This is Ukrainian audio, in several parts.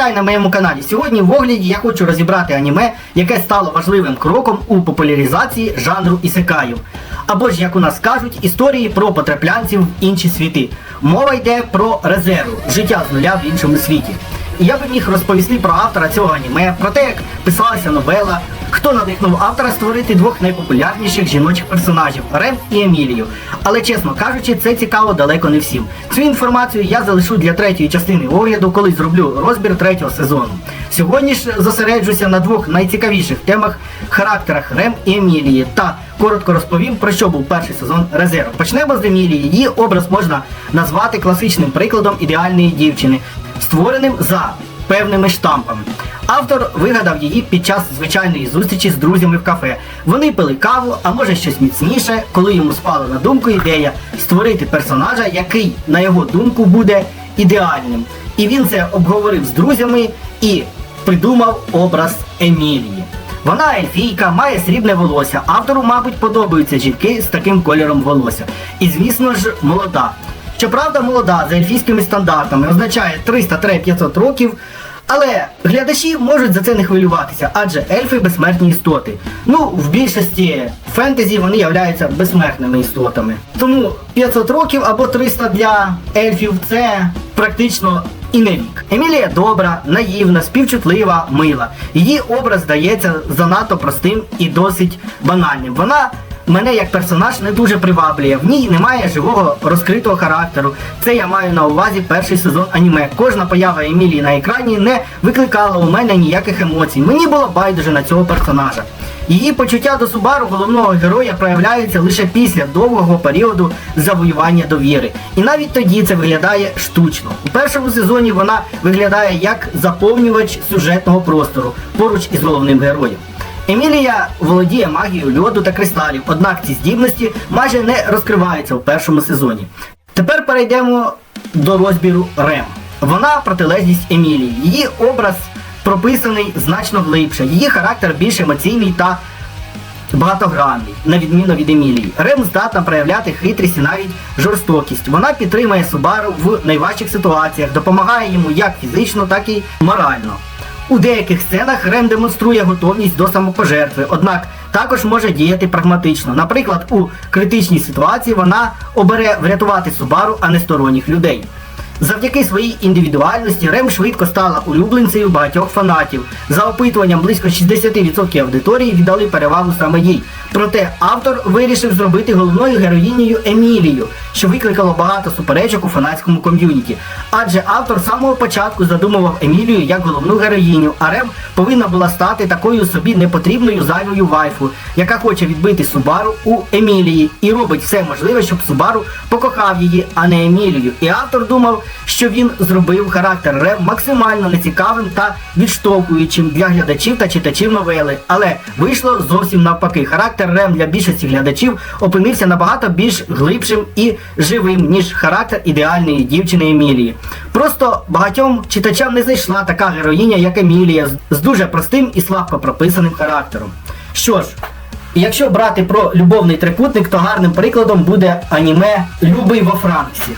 вітаю на моєму каналі. Сьогодні в огляді я хочу розібрати аніме, яке стало важливим кроком у популяризації жанру ісекаїв. Або ж, як у нас кажуть, історії про потраплянців в інші світи. Мова йде про резерву, життя з нуля в іншому світі. І я би міг розповісти про автора цього аніме, про те, як писалася новела, хто надихнув автора створити двох найпопулярніших жіночих персонажів Рем і Емілію. Але чесно кажучи, це цікаво далеко не всім. Цю інформацію я залишу для третьої частини огляду, коли зроблю розбір третього сезону. Сьогодні ж зосереджуся на двох найцікавіших темах характерах Рем і Емілії та коротко розповім про що був перший сезон резерву. Почнемо з Емілії. Її образ можна назвати класичним прикладом ідеальної дівчини, створеним за певними штампами. Автор вигадав її під час звичайної зустрічі з друзями в кафе. Вони пили каву, а може щось міцніше, коли йому спала на думку ідея створити персонажа, який, на його думку, буде ідеальним. І він це обговорив з друзями і придумав образ Емілії. Вона ельфійка, має срібне волосся. Автору, мабуть, подобаються жінки з таким кольором волосся. І, звісно ж, молода. Щоправда, молода за ельфійськими стандартами означає 300-500 років. Але глядачі можуть за це не хвилюватися, адже ельфи безсмертні істоти. Ну, в більшості фентезі вони являються безсмертними істотами. Тому 500 років або 300 для ельфів це практично і не вік. Емілія добра, наївна, співчутлива, мила. Її образ здається занадто простим і досить банальним. Вона мене як персонаж не дуже приваблює. В ній немає живого розкритого характеру. Це я маю на увазі перший сезон аніме. Кожна поява Емілії на екрані не викликала у мене ніяких емоцій. Мені було байдуже на цього персонажа. Її почуття до Субару головного героя проявляються лише після довгого періоду завоювання довіри. І навіть тоді це виглядає штучно. У першому сезоні вона виглядає як заповнювач сюжетного простору поруч із головним героєм. Емілія володіє магією льоду та кристалів, однак ці здібності майже не розкриваються у першому сезоні. Тепер перейдемо до розбіру Рем. Вона протилежність Емілії. Її образ прописаний значно глибше. Її характер більш емоційний та багатогранний, на відміну від Емілії. Рем здатна проявляти хитрість і навіть жорстокість. Вона підтримує Субару в найважчих ситуаціях, допомагає йому як фізично, так і морально. У деяких сценах Рем демонструє готовність до самопожертви, однак також може діяти прагматично. Наприклад, у критичній ситуації вона обере врятувати Субару, а не сторонніх людей. Завдяки своїй індивідуальності Рем швидко стала улюбленцею багатьох фанатів. За опитуванням близько 60% аудиторії віддали перевагу саме їй. Проте автор вирішив зробити головною героїнею Емілію, що викликало багато суперечок у фанатському ком'юніті. Адже автор з самого початку задумував Емілію як головну героїню, а Рем повинна була стати такою собі непотрібною зайвою вайфу, яка хоче відбити Субару у Емілії і робить все можливе, щоб Субару покохав її, а не Емілію. І автор думав, що він зробив характер Рем максимально нецікавим та відштовхуючим для глядачів та читачів новели. Але вийшло зовсім навпаки. Характер Рем для більшості глядачів опинився набагато більш глибшим і живим, ніж характер ідеальної дівчини Емілії. Просто багатьом читачам не зайшла така героїня, як Емілія, з- дуже простим і слабко прописаним характером. Що ж, якщо брати про любовний трикутник, то гарним прикладом буде аніме Любий во Франксі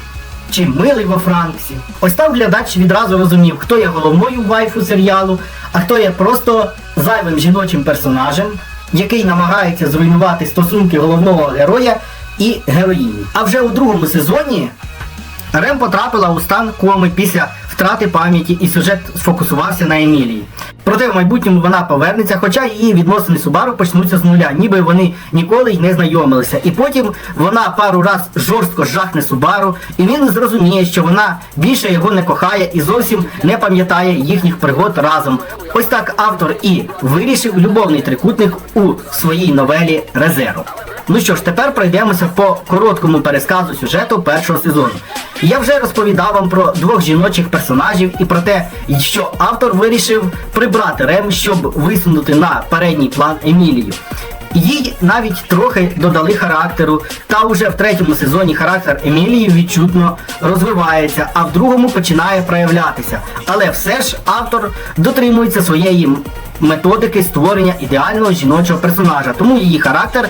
чи милий во Франксі. Ось там глядач відразу розумів, хто є головною вайфу серіалу, а хто є просто зайвим жіночим персонажем, який намагається зруйнувати стосунки головного героя і героїні. А вже у другому сезоні Рем потрапила у стан коми після втрати пам'яті і сюжет сфокусувався на Емілії. Проте в майбутньому вона повернеться, хоча її відносини Субару почнуться з нуля, ніби вони ніколи й не знайомилися. І потім вона пару раз жорстко жахне Субару, і він зрозуміє, що вона більше його не кохає і зовсім не пам'ятає їхніх пригод разом. Ось так автор і вирішив любовний трикутник у своїй новелі Резерв. Ну що ж, тепер пройдемося по короткому пересказу сюжету першого сезону. Я вже розповідав вам про двох жіночих персонажів і про те, що автор вирішив прибрати Рем, щоб висунути на передній план Емілію. Їй навіть трохи додали характеру, та уже в третьому сезоні характер Емілії відчутно розвивається, а в другому починає проявлятися. Але все ж автор дотримується своєї методики створення ідеального жіночого персонажа, тому її характер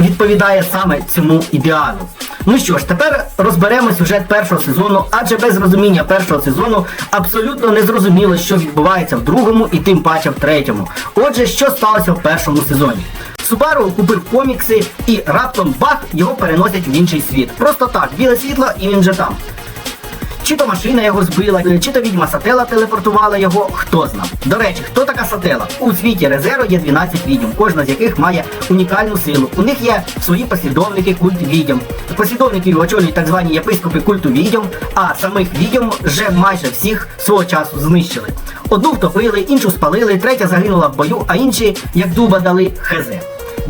відповідає саме цьому ідеалу. Ну що ж, тепер розберемо сюжет першого сезону, адже без розуміння першого сезону абсолютно не зрозуміло, що відбувається в другому і тим паче в третьому. Отже, що сталося в першому сезоні? Субару купив комікси і раптом бах його переносять в інший світ. Просто так, біле світло і він же там. Чи то машина його збила, чи то відьма Сатела телепортувала його, хто знав. До речі, хто така Сатела? У світі Резеро є 12 відьм, кожна з яких має унікальну силу. У них є свої послідовники культ відьм. Послідовників очолюють так звані єпископи культу відьм, а самих відьм вже майже всіх свого часу знищили. Одну втопили, іншу спалили, третя загинула в бою, а інші, як дуба, дали хезе.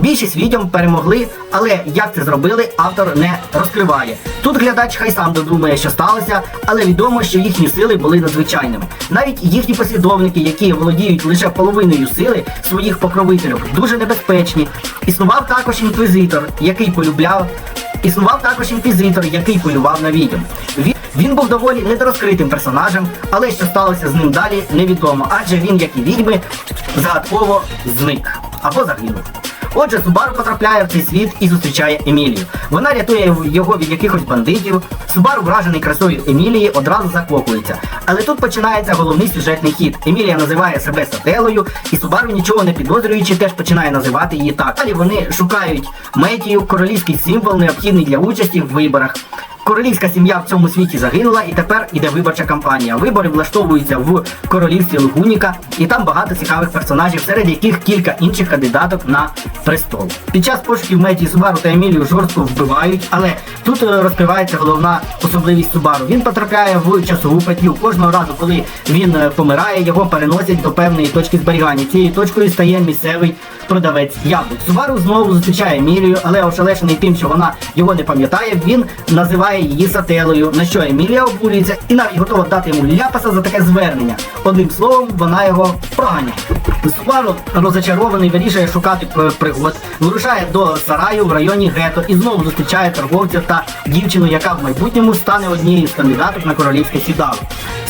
Більшість відьом перемогли, але як це зробили, автор не розкриває. Тут глядач хай сам додумає, що сталося, але відомо, що їхні сили були надзвичайними. Навіть їхні послідовники, які володіють лише половиною сили своїх покровителів, дуже небезпечні. Існував також інквізитор, який полюбляв. Існував також інквізитор, який полював на відьом. Він, він був доволі недорозкритим персонажем, але що сталося з ним далі, невідомо, адже він, як і відьми, загадково зник або загинув. Отже, Субару потрапляє в цей світ і зустрічає Емілію. Вона рятує його від якихось бандитів. Субару, вражений красою Емілії, одразу закохується. Але тут починається головний сюжетний хід. Емілія називає себе Сателою, і Субару, нічого не підозрюючи, теж починає називати її так. Далі вони шукають метію, королівський символ, необхідний для участі в виборах. Королівська сім'я в цьому світі загинула, і тепер іде виборча кампанія. Вибори влаштовуються в королівстві Лугуніка, і там багато цікавих персонажів, серед яких кілька інших кандидаток на престол. Під час пошуків Меті Субару та Емілію жорстко вбивають, але тут е, розкривається головна особливість Субару. Він потрапляє в часову петлю. Кожного разу, коли він е, помирає, його переносять до певної точки зберігання. Цією точкою стає місцевий продавець яблук. Субару знову зустрічає Емілію, але ошелешений тим, що вона його не пам'ятає, він називає її сателою, на що Емілія обурюється і навіть готова дати йому ляпаса за таке звернення. Одним словом, вона його проганяє. Субару розочарований вирішує шукати п- пригод, вирушає до сараю в районі Гето і знову зустрічає торговця та дівчину, яка в майбутньому стане однією з кандидаток на королівське сідало.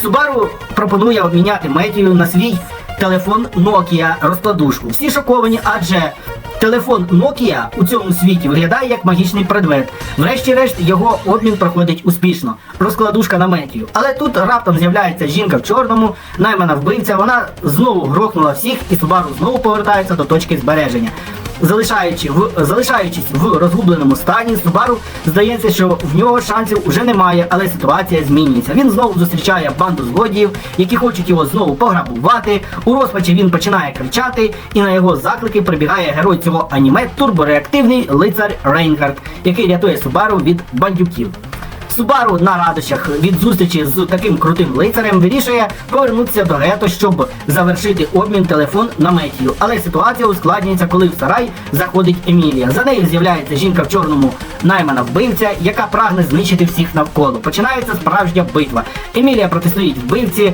Субару пропонує обміняти Метію на свій телефон Nokia розкладушку. Всі шоковані, адже телефон Nokia у цьому світі виглядає як магічний предмет. Врешті-решт його обмін проходить успішно. Розкладушка на Метію. Але тут раптом з'являється жінка в чорному, наймана вбивця. Вона знову грохнула всіх, і Субару знову повертається до точки збереження. Залишаючи в залишаючись в розгубленому стані, Субару здається, що в нього шансів уже немає, але ситуація змінюється. Він знову зустрічає банду злодіїв, які хочуть його знову пограбувати. У розпачі він починає кричати, і на його заклики прибігає герой цього аніме турбореактивний лицар Рейнгард, який рятує Субару від бандюків. Субару на радощах від зустрічі з таким крутим лицарем вирішує повернутися до гето, щоб завершити обмін телефон на метію. Але ситуація ускладнюється, коли в сарай заходить Емілія. За нею з'являється жінка в чорному наймана вбивця, яка прагне знищити всіх навколо. Починається справжня битва. Емілія протистоїть вбивці.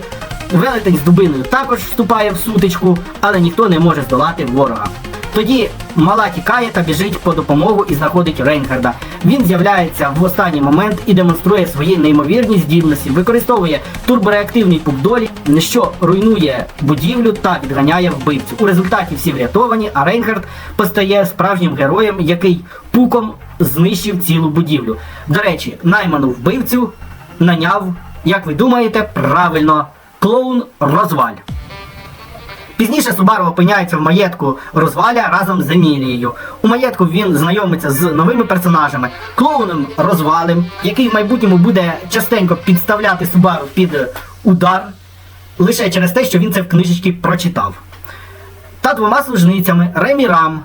Велетень з дубиною також вступає в сутичку, але ніхто не може здолати ворога. Тоді мала тікає та біжить по допомогу і знаходить Рейнхарда. Він з'являється в останній момент і демонструє свої неймовірні здібності, використовує турбореактивний пук-долі, що руйнує будівлю та відганяє вбивцю. У результаті всі врятовані, а Рейнхард постає справжнім героєм, який пуком знищив цілу будівлю. До речі, найману вбивцю наняв, як ви думаєте, правильно, клоун розваль. Пізніше Субару опиняється в маєтку розваля разом з Емілією. У маєтку він знайомиться з новими персонажами, клоуном розвалем, який в майбутньому буде частенько підставляти Субару під удар лише через те, що він це в книжечці прочитав. Та двома служницями Ремі Рам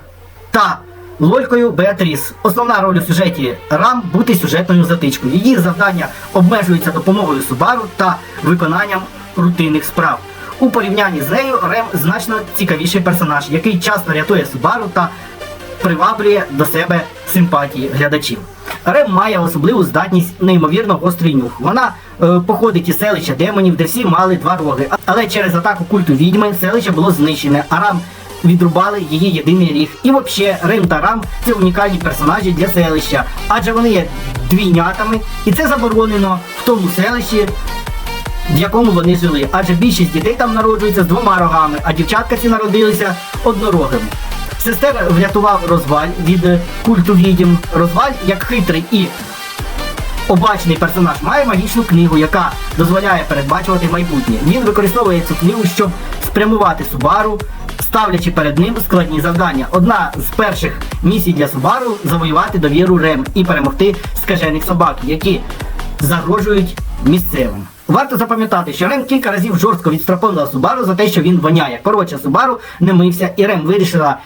та Лолькою Беатріс. Основна роль у сюжеті Рам бути сюжетною затичкою. Її завдання обмежується допомогою Субару та виконанням рутинних справ. У порівнянні з нею Рем значно цікавіший персонаж, який часто рятує Субару та приваблює до себе симпатії глядачів. Рем має особливу здатність неймовірно гострий нюх. Вона е, походить із селища демонів, де всі мали два роги. Але через атаку культу відьми селище було знищене, а Рам відрубали її єдиний ріг. І взагалі Рем та Рам це унікальні персонажі для селища, адже вони є двійнятами, і це заборонено в тому селищі, в якому вони жили. Адже більшість дітей там народжується з двома рогами, а дівчатка ці народилися однорогими. Сестер врятував розваль від е, культу відьм. Розваль, як хитрий і Обачений персонаж має магічну книгу, яка дозволяє передбачувати майбутнє. Він використовує цю книгу, щоб спрямувати Субару, ставлячи перед ним складні завдання. Одна з перших місій для Субару завоювати довіру Рем і перемогти скажених собак, які загрожують місцевим. Варто запам'ятати, що Рем кілька разів жорстко відстрапонила Субару за те, що він воняє. Коротше, Субару не мився, і Рем вирішила,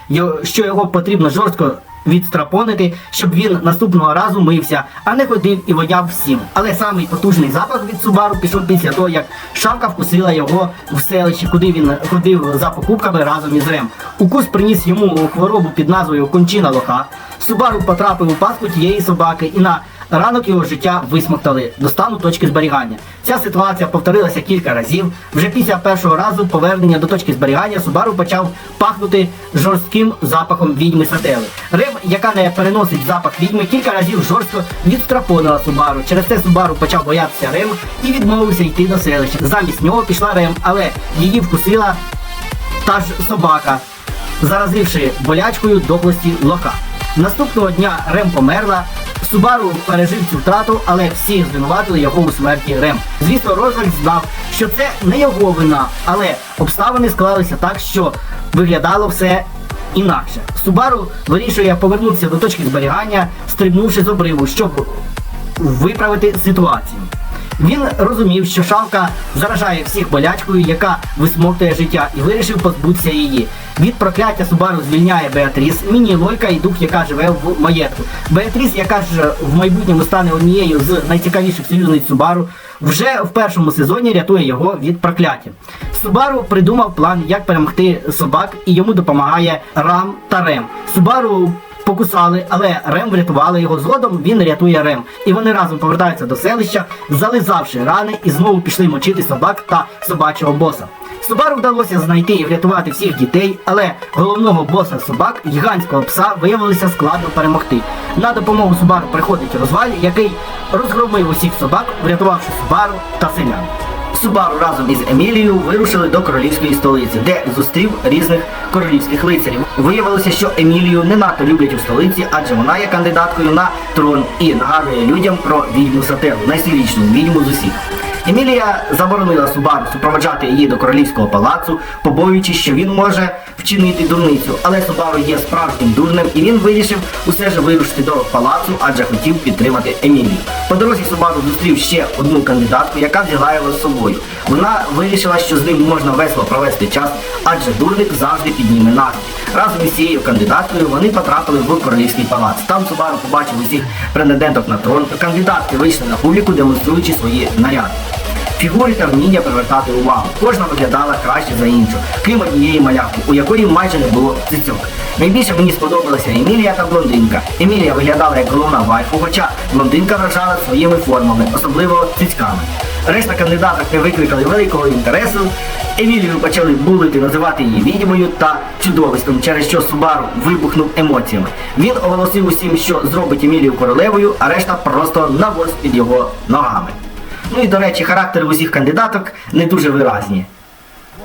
що його потрібно жорстко відстрапонити, щоб він наступного разу мився, а не ходив і воняв всім. Але самий потужний запах від Субару пішов після того, як шавка вкусила його в селищі, куди він ходив за покупками разом із Рем. Укус приніс йому хворобу під назвою кончина лоха. Субару потрапив у пастку тієї собаки і на ранок його життя висмоктали до стану точки зберігання. Ця ситуація повторилася кілька разів. Вже після першого разу повернення до точки зберігання Субару почав пахнути жорстким запахом відьми Сатели. Рем, яка не переносить запах відьми, кілька разів жорстко відстрапонила Субару. Через це Субару почав боятися Рем і відмовився йти до селища. Замість нього пішла Рем, але її вкусила та ж собака, заразивши болячкою доблесті лока. Наступного дня Рем померла. Субару пережив цю втрату, але всі звинуватили його у смерті Рем. Звісно, Розвальд знав, що це не його вина, але обставини склалися так, що виглядало все інакше. Субару вирішує повернутися до точки зберігання, стрибнувши з обриву, щоб виправити ситуацію. Він розумів, що шавка заражає всіх болячкою, яка висмоктує життя, і вирішив позбутися її. Від прокляття Субару звільняє Беатріс, міні-лойка і дух, яка живе в маєтку. Беатріс, яка ж в майбутньому стане однією з найцікавіших союзниць Субару, вже в першому сезоні рятує його від прокляття. Субару придумав план, як перемогти собак, і йому допомагає Рам та Рем. Субару покусали, але Рем врятували його. Згодом він рятує Рем. І вони разом повертаються до селища, зализавши рани, і знову пішли мочити собак та собачого боса. Субару вдалося знайти і врятувати всіх дітей, але головного боса собак, гігантського пса, виявилося складно перемогти. На допомогу Субару приходить розваль, який розгромив усіх собак, врятувавши Субару та селян. Субару разом із Емілією вирушили до королівської столиці, де зустрів різних королівських лицарів. Виявилося, що Емілію не надто люблять у столиці, адже вона є кандидаткою на трон і нагадує людям про відьму Сателу, найсильнішну відьму з усіх. Емілія заборонила Субару супроводжати її до королівського палацу, побоюючись, що він може вчинити дурницю. Але Субару є справжнім дурнем, і він вирішив усе ж вирушити до палацу, адже хотів підтримати Емілію. По дорозі Субару зустрів ще одну кандидатку, яка взяла його з собою. Вона вирішила, що з ним можна весело провести час, адже дурник завжди підніме настрій. Разом із цією кандидаткою вони потрапили в королівський палац. Там Субару побачив усіх претенденток на трон. Кандидатки вийшли на публіку, демонструючи свої наряди. Фігури та вміння привертати увагу. Кожна виглядала краще за іншу, крім однієї малявки, у якої майже не було цицьок. Найбільше мені сподобалася Емілія та блондинка. Емілія виглядала як головна вайфу, хоча блондинка вражала своїми формами, особливо цицьками. Решта кандидаток не викликали великого інтересу. Емілію почали булити, називати її відьмою та чудовиськом, через що Субару вибухнув емоціями. Він оголосив усім, що зробить Емілію королевою, а решта просто навоз під його ногами. Ну і до речі, характери усіх кандидаток не дуже виразні.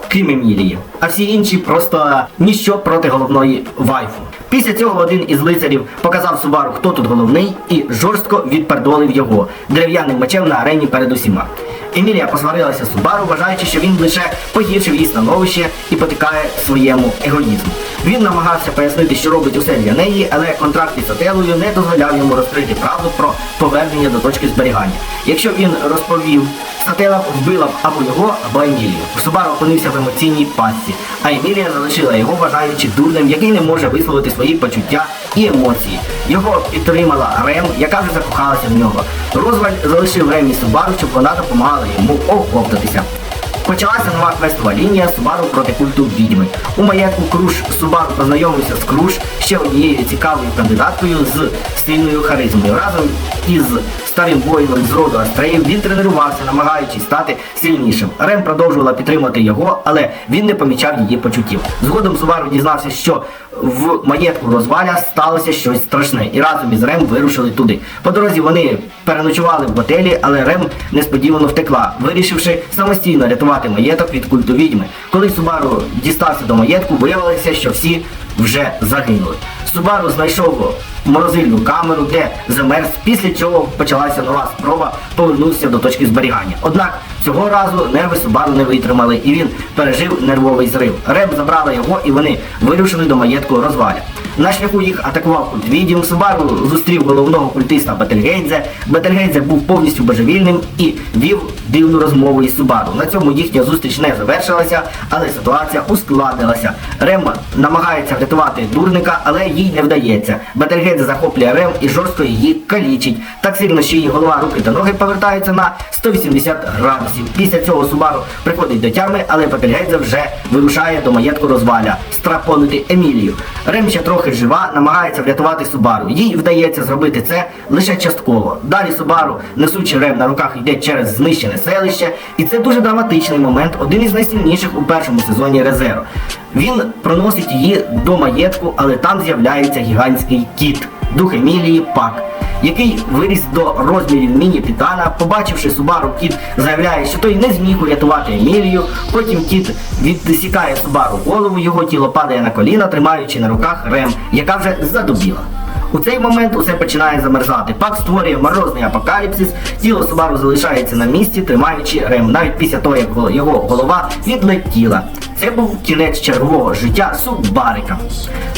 Крім Емілії. А всі інші просто ніщо проти головної вайфу. Після цього один із лицарів показав Субару, хто тут головний, і жорстко відпердолив його дерев'яним мечем на арені перед усіма. Емілія посварилася з Субару, вважаючи, що він лише погіршив її становище і потикає своєму егоїзму. Він намагався пояснити, що робить усе для неї, але контракт із Отелою не дозволяв йому розкрити правду про повернення до точки зберігання. Якщо він розповів, Сателла вбила б або його, або Емілію. Субару опинився в емоційній пастці, а Емілія залишила його, вважаючи дурним, який не може висловити свої почуття і емоції. Його підтримала Рем, яка вже закохалася в нього. Розваль залишив Ремі Субару, щоб вона допомагала йому оговтатися. Почалася нова квестова лінія Субару проти культу відьми. У маєтку Круш Субару познайомився з Круш, ще однією цікавою кандидаткою з сильною харизмою. Разом із старим воїном з роду Астреїв він тренувався, намагаючись стати сильнішим. Рем продовжувала підтримувати його, але він не помічав її почуттів. Згодом Субару дізнався, що в маєтку розваля сталося щось страшне, і разом із Рем вирушили туди. По дорозі вони переночували в готелі, але Рем несподівано втекла, вирішивши самостійно рятувати маєток від культу відьми. Коли Субару дістався до маєтку, виявилося, що всі вже загинули. Субару знайшов морозильну камеру, де замерз, після чого почалася нова спроба повернутися до точки зберігання. Однак цього разу нерви Субару не витримали і він пережив нервовий зрив. Рем забрала його і вони вирушили до маєтку розваля. На шляху їх атакував культ. Субару зустрів головного культиста Бетельгейдзе. Бетельгейдзе був повністю божевільним і вів дивну розмову із Субару. На цьому їхня зустріч не завершилася, але ситуація ускладнилася. Рем намагається врятувати дурника, але їй не вдається. Бетельгейдзе захоплює Рем і жорстко її калічить. Так сильно, що її голова, руки та ноги повертаються на 180 градусів. Після цього Субару приходить до тями, але Бетельгейдзе вже вирушає до маєтку розваля страпонити Емілію. Рем ще трохи жива, намагається врятувати Субару. Їй вдається зробити це лише частково. Далі Субару, несучи Рем на руках, йде через знищене селище, і це дуже драматичний момент, один із найсильніших у першому сезоні Резеро. Він проносить її до маєтку, але там з'являється гігантський кіт, дух Емілії Пак. Який виріс до розмірів міні-титана, побачивши Субару, кіт заявляє, що той не зміг урятувати Емілію. Потім кіт відсікає Субару голову, його тіло падає на коліна, тримаючи на руках Рем, яка вже задубіла. У цей момент усе починає замерзати. Пак створює морозний апокаліпсис, тіло Субару залишається на місці, тримаючи Рем, навіть після того, як його голова відлетіла. Це був кінець чергового життя Субарика.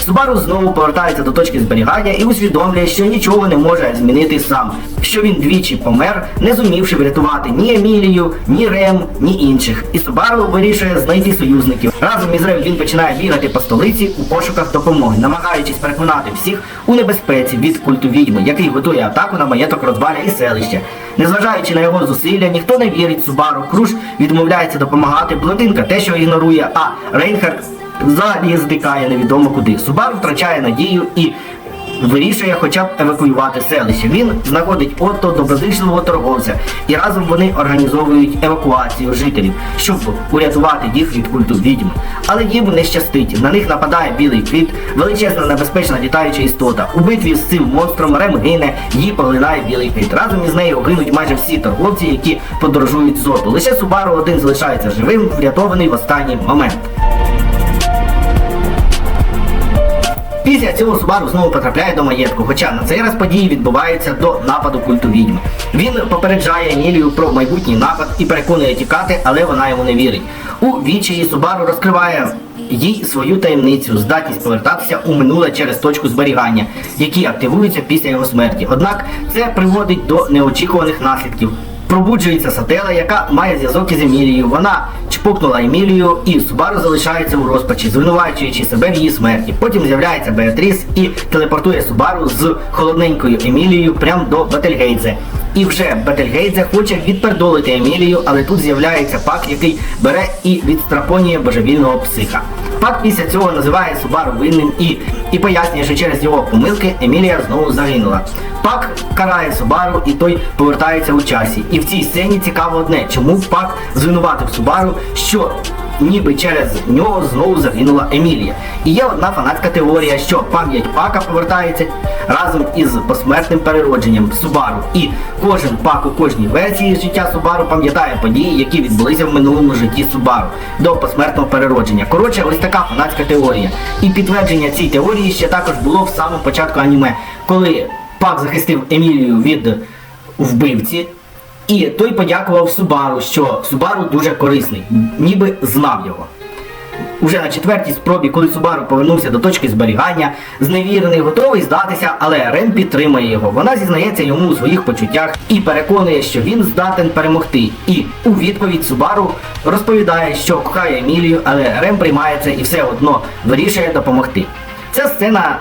Субару знову повертається до точки зберігання і усвідомлює, що нічого не може змінити сам, що він двічі помер, не зумівши врятувати ні Емілію, ні Рем, ні інших. І Субару вирішує знайти союзників. Разом із Рем він починає бігати по столиці у пошуках допомоги, намагаючись переконати всіх у небезпеці від культу відьми, який готує атаку на маєток розваля і селище. Незважаючи на його зусилля, ніхто не вірить Субару. Круш відмовляється допомагати. Блондинка те, що ігнорує, а Рейнхард взагалі здикає невідомо куди. Субару втрачає надію і вирішує хоча б евакуювати селище. Він знаходить Отто доброзичливого торговця, і разом вони організовують евакуацію жителів, щоб урятувати їх від культу відьми. Але їм не щастить. На них нападає білий квіт, величезна небезпечна літаюча істота. У битві з цим монстром Рем гине, її поглинає білий квіт. Разом із нею гинуть майже всі торговці, які подорожують з. Лише Субару один залишається живим, врятований в останній момент. Після цього Субару знову потрапляє до маєтку, хоча на цей раз події відбуваються до нападу культу відьми. Він попереджає Емілію про майбутній напад і переконує тікати, але вона йому не вірить. У відчаї Субару розкриває їй свою таємницю, здатність повертатися у минуле через точку зберігання, які активуються після його смерті. Однак це приводить до неочікуваних наслідків. Пробуджується сатела, яка має зв'язок із Емілією. Вона чпокнула Емілію, і Субару залишається у розпачі, звинувачуючи себе в її смерті. Потім з'являється Беатріс і телепортує Субару з холодненькою Емілією прямо до Бетельгейдзе. І вже Бетельгейдзе хоче відпердолити Емілію, але тут з'являється пак, який бере і відстрапонює божевільного психа. Пак після цього називає Субару винним і, і пояснює, що через його помилки Емілія знову загинула. Пак карає Субару і той повертається у часі. І в цій сцені цікаво одне, чому Пак звинуватив Субару, що ніби через нього знову загинула Емілія. І є одна фанатська теорія, що пам'ять Пака повертається разом із посмертним переродженням Субару. І кожен пак у кожній версії життя Субару пам'ятає події, які відбулися в минулому житті Субару до посмертного переродження. Коротше, ось така фанатська теорія. І підтвердження цій теорії ще також було в самому початку аніме, коли Пак захистив Емілію від вбивці. І той подякував Субару, що Субару дуже корисний, ніби знав його. Уже на четвертій спробі, коли Субару повернувся до точки зберігання, зневірений, готовий здатися, але Рен підтримує його. Вона зізнається йому у своїх почуттях і переконує, що він здатен перемогти. І у відповідь Субару розповідає, що кохає Емілію, але Рен приймає це і все одно вирішує допомогти. Ця сцена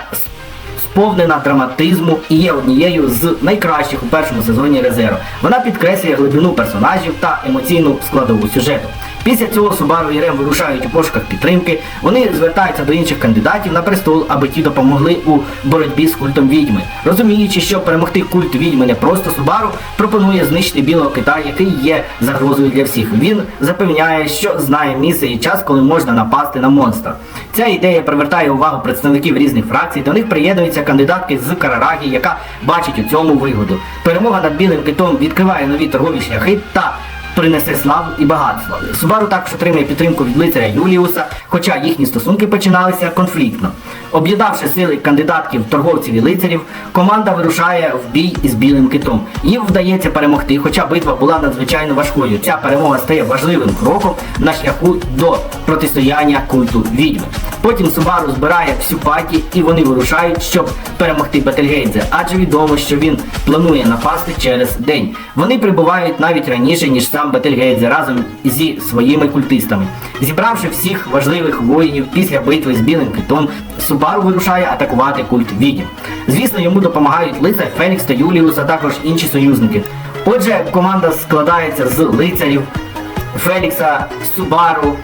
сповнена драматизму і є однією з найкращих у першому сезоні Резеро. Вона підкреслює глибину персонажів та емоційну складову сюжету. Після цього Субару і Рем вирушають у пошуках підтримки. Вони звертаються до інших кандидатів на престол, аби ті допомогли у боротьбі з культом відьми. Розуміючи, що перемогти культ відьми не просто Субару пропонує знищити білого кита, який є загрозою для всіх. Він запевняє, що знає місце і час, коли можна напасти на монстра. Ця ідея привертає увагу представників різних фракцій. До них приєднуються кандидатки з Карарагі, яка бачить у цьому вигоду. Перемога над білим китом відкриває нові торгові шляхи та принесе славу і багатство. Субару також отримує підтримку від лицаря Юліуса, хоча їхні стосунки починалися конфліктно. Об'єднавши сили кандидатків, торговців і лицарів, команда вирушає в бій із білим китом. Їм вдається перемогти, хоча битва була надзвичайно важкою. Ця перемога стає важливим кроком на шляху до протистояння культу відьми. Потім Субару збирає всю паті і вони вирушають, щоб перемогти Бетельгейдзе, адже відомо, що він планує напасти через день. Вони прибувають навіть раніше, ніж сам Бетельгейдзе разом зі своїми культистами. Зібравши всіх важливих воїнів після битви з білим китом, Субару вирушає атакувати культ відьм. Звісно, йому допомагають лицар Фелікс та Юліус, а також інші союзники. Отже, команда складається з лицарів Фелікса, Субару,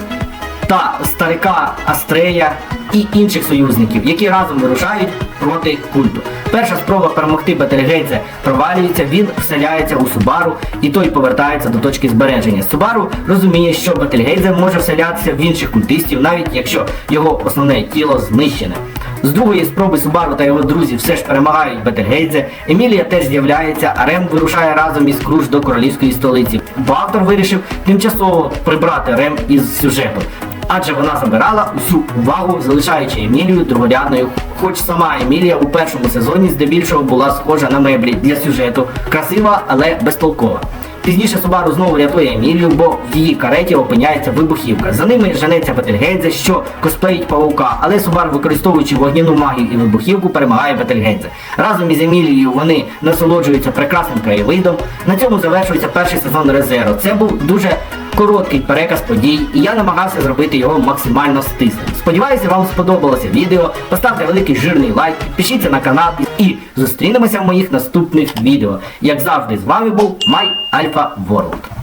та старика Астрея і інших союзників, які разом вирушають проти культу. Перша спроба перемогти Бетельгейдзе провалюється, він вселяється у Субару і той повертається до точки збереження. Субару розуміє, що Бетельгейдзе може вселятися в інших культистів, навіть якщо його основне тіло знищене. З другої спроби Субару та його друзі все ж перемагають Бетельгейдзе. Емілія теж з'являється, а Рем вирушає разом із Круш до королівської столиці. Бо автор вирішив тимчасово прибрати Рем із сюжету. Адже вона забирала усю увагу, залишаючи Емілію другорядною. Хоч сама Емілія у першому сезоні здебільшого була схожа на меблі для сюжету, красива, але безтолкова. Пізніше Субару знову рятує Емілію, бо в її кареті опиняється вибухівка. За ними женеться Бетельгейдзе, що косплеїть павука, але Субару, використовуючи вогняну магію і вибухівку, перемагає Бетельгейдзе. Разом із Емілією вони насолоджуються прекрасним краєвидом. На цьому завершується перший сезон Резеро. Це був дуже короткий переказ подій, і я намагався зробити його максимально стисним. Сподіваюся, вам сподобалося відео. Поставте великий жирний лайк, підпишіться на канал і зустрінемося в моїх наступних відео. Як завжди, з вами був Май Альфа Ворлд.